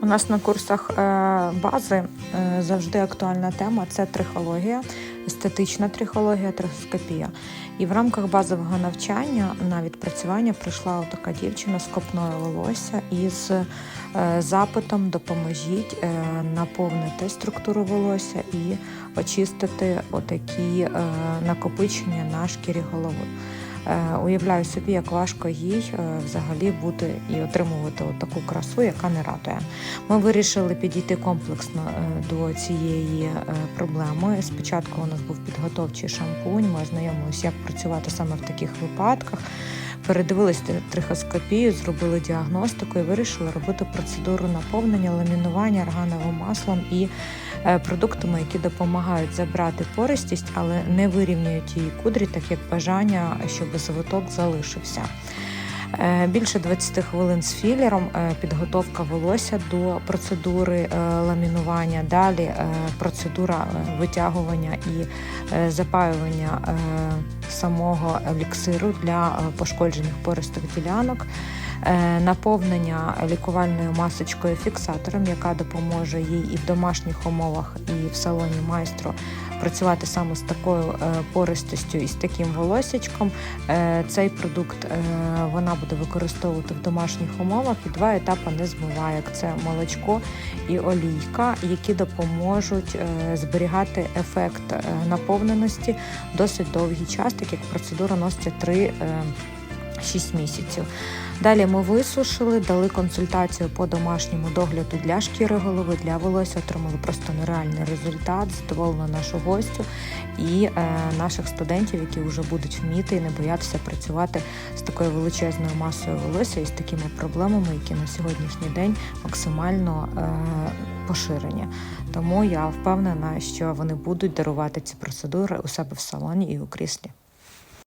У нас на курсах е, бази е, завжди актуальна тема це трихологія, естетична трихологія, трихоскопія. І в рамках базового навчання на відпрацювання прийшла така дівчина з копною волосся із е, запитом Допоможіть наповнити структуру волосся і очистити отакі накопичення на шкірі голови. Е, Уявляю собі, як важко їй е, взагалі бути і отримувати от таку красу, яка не радує. Ми вирішили підійти комплексно е, до цієї проблеми. Спочатку у нас був підготовчий шампунь. Ми ознайомилися, як працювати саме в таких випадках. Передивилися трихоскопію, зробили діагностику і вирішили робити процедуру наповнення, ламінування органовим маслом і е, продуктами, які допомагають забрати пористість, але не вирівнюють її кудрі, так як бажання, щоб завиток залишився. Е, Більше 20 хвилин з філером, е, підготовка волосся до процедури ламінування. Далі процедура витягування і запаювання самого еліксиру для е, пошкоджених пористих ділянок. Е, Наповнення лікувальною масочкою фіксатором, яка допоможе їй і в домашніх умовах, і в салоні майстру працювати саме з такою е, пористостю і з таким волосячком. Е, Цей продукт вона буде використовувати в домашніх умовах і два етапи не змиває. як Це молочко і олійка, які допоможуть зберігати ефект наповненості досить довгий час, так як процедура носить 3 6 місяців. Далі ми висушили, дали консультацію по домашньому догляду для шкіри голови, для волосся, отримали просто нереальний результат, задоволено нашу гостю і е, наших студентів, які вже будуть вміти і не боятися працювати з такою величезною масою волосся і з такими проблемами, які на сьогоднішній день максимально е, поширені. Тому я впевнена, що вони будуть дарувати ці процедури у себе в салоні і у кріслі.